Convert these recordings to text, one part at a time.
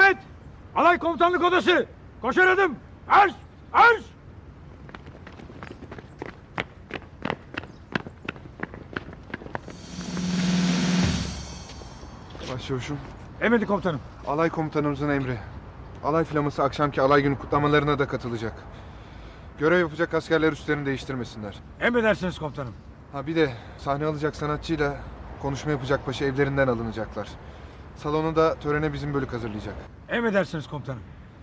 Hüsamet! Alay komutanlık odası! Koşar adım! Arş! Arş! Başçavuşum, Emredin komutanım. alay komutanımızın emri. Alay flaması akşamki alay günü kutlamalarına da katılacak. Görev yapacak askerler üstlerini değiştirmesinler. Emredersiniz komutanım. Ha bir de sahne alacak sanatçıyla konuşma yapacak paşa evlerinden alınacaklar. Salonu da törene bizim bölük hazırlayacak. Emredersiniz komutanım.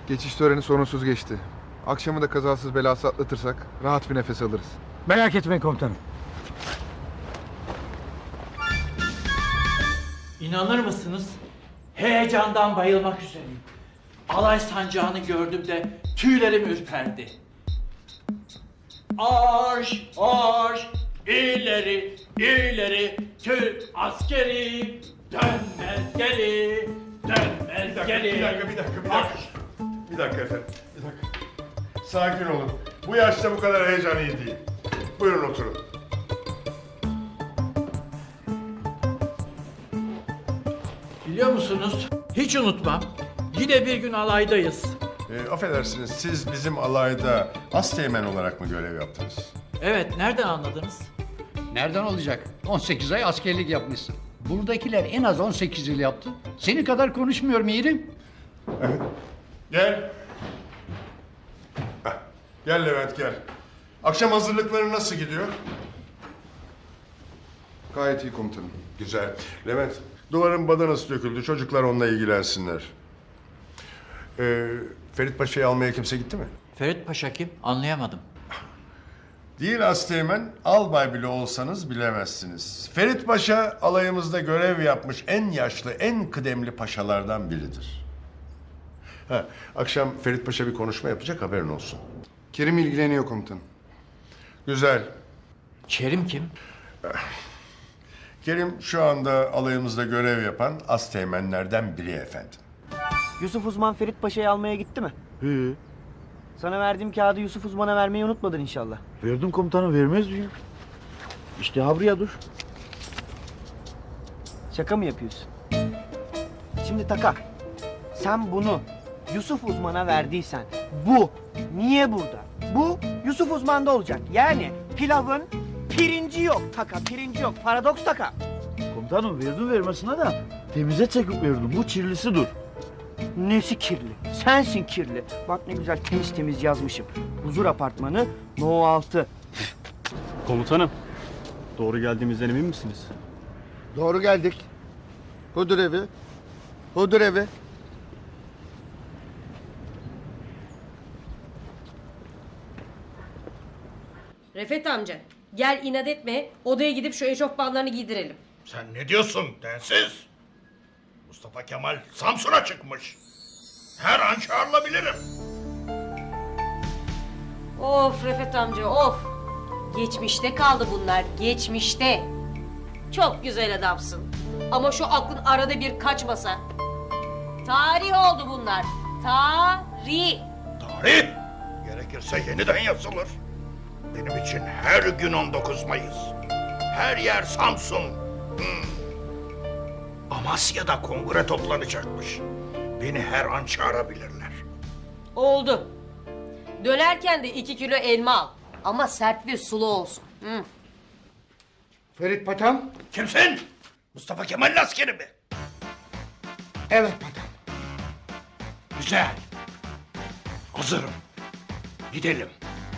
Geçiş töreni sorunsuz geçti. Akşamı da kazasız belasız atlatırsak rahat bir nefes alırız. Merak etmeyin komutanım. İnanır mısınız? Heyecandan bayılmak üzereyim. Alay sancağını gördüğümde tüylerim ürperdi. Arş, arş, ileri, ileri, Türk askeri, dönmez geri, dönmez geri. bir dakika, bir dakika, bir dakika. Marş. Bir dakika efendim, bir dakika. Sakin olun. Bu yaşta bu kadar heyecan iyi değil. Buyurun oturun. Biliyor musunuz? Hiç unutmam. Yine bir gün alaydayız. Ee, affedersiniz, siz bizim alayda asteğmen olarak mı görev yaptınız? Evet, nereden anladınız? Nereden olacak? 18 ay askerlik yapmışsın. Buradakiler en az 18 yıl yaptı. Senin kadar konuşmuyorum yeğenim. Gel. Heh, Gel Levent gel. Akşam hazırlıkları nasıl gidiyor? Gayet iyi komutanım. Güzel. Levent, duvarın badanası döküldü. Çocuklar onunla ilgilensinler. Ee, Ferit Paşa'yı almaya kimse gitti mi? Ferit Paşa kim? Anlayamadım. Değil Asteğmen, albay bile olsanız bilemezsiniz. Ferit Paşa alayımızda görev yapmış en yaşlı, en kıdemli paşalardan biridir. Ha, akşam Ferit Paşa bir konuşma yapacak haberin olsun. Kerim ilgileniyor komutanım. Güzel. Kerim kim? Kerim şu anda alayımızda görev yapan Asteğmenlerden biri efendim. Yusuf Uzman Ferit Paşa'yı almaya gitti mi? He, Sana verdiğim kağıdı Yusuf Uzman'a vermeyi unutmadın inşallah. verdim komutanım vermez miyim? İşte ha buraya dur. Şaka mı yapıyorsun? Şimdi Taka, sen bunu Yusuf Uzman'a verdiysen bu niye burada? Bu Yusuf Uzman'da olacak. Yani pilavın pirinci yok Taka, pirinci yok. Paradoks Taka. Komutanım verdim vermesine de temize çekip verdim. Bu çirlisi dur. Nesi kirli? Sensin kirli. Bak ne güzel temiz temiz yazmışım. Huzur apartmanı No 6. Komutanım, doğru geldiğimizden emin misiniz? Doğru geldik. Hudur evi. Hudur evi. Refet amca gel inat etme odaya gidip şu eşofmanlarını giydirelim. Sen ne diyorsun densiz? Mustafa Kemal Samsun'a çıkmış. Her an çağrılabilirim. Of Refet amca of. Geçmişte kaldı bunlar geçmişte. Çok güzel adamsın. Ama şu aklın arada bir kaçmasa. Tarih oldu bunlar. Tarih. Tarih gerekirse yeniden yazılır. Benim için her gün 19 Mayıs. Her yer Samsun. Hmm. Amasya'da kongre toplanacakmış. Beni her an çağırabilirler. Oldu. Dönerken de iki kilo elma al. Ama sert ve sulu olsun. Hı. Ferit Paşam. Kimsin? Mustafa Kemal'in askeri mi? Evet paşam. Güzel. Hazırım. Gidelim.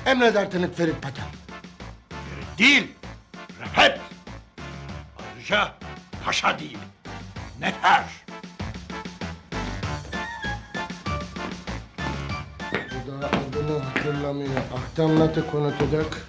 Emredersiniz Ferit paşam. Ferit değil. Refet. Ayrıca paşa değil. Nefer. Bu da adını hatırlamıyor. Aktan nasıl konuşacak?